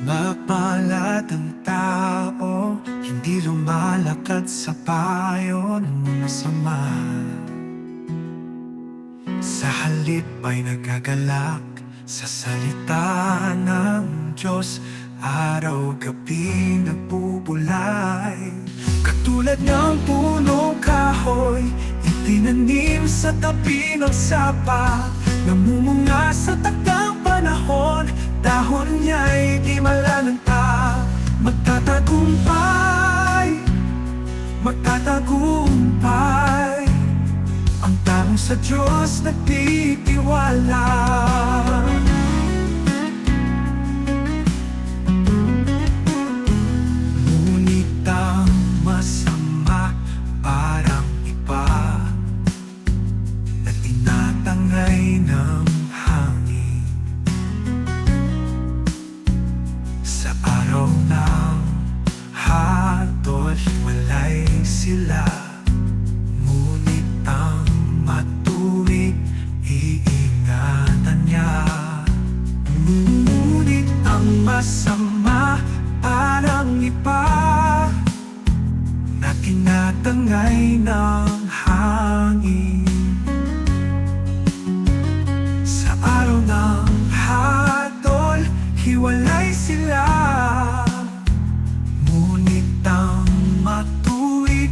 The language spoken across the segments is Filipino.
Mapalad ang tao Hindi lumalakad sa payo ng mga Sa halip ay nagagalak Sa salita ng Diyos Araw-gabi nagbubulay Katulad ng punong kahoy Itinanim sa tabi ng sapa Namumunga sa takdang panahon Dahon niya'y di malalanta. Magtatagumpay. Magtatagumpay. Ang taong sa Diyos nagtitiwala masama Parang iba Na tinatangay ng hangin. Sa araw ng hatol Hiwalay sila. Ngunit ang matuwid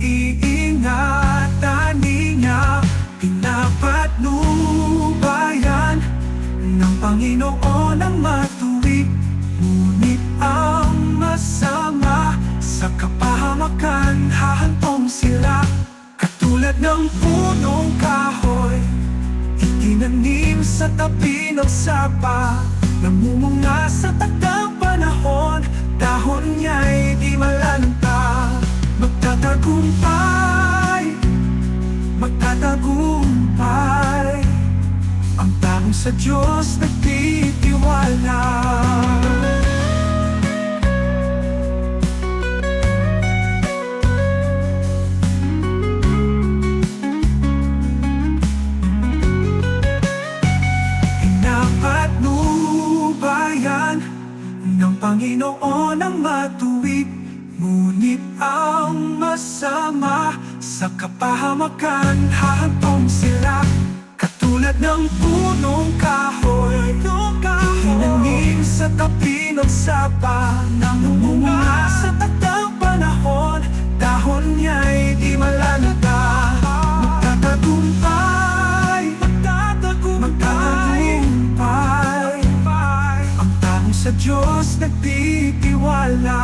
Iingatan niya Pinapatnubayan Ng Panginoon Hahantong sila Katulad ng punong kahoy. Itinanim sa tabi ng sapa Namumunga sa takdang panahon. Dahon niya'y di malalanta Magtatagumpay Magtatagumpay. Ang taong sa Diyos nagtitiwala ng Panginoon ang matuwid Ngunit ang masama sa kapahamakan Hahantong sila katulad ng punong kahoy Tinanim sa tabi ng sapa Namumunga mas nagtitiwala.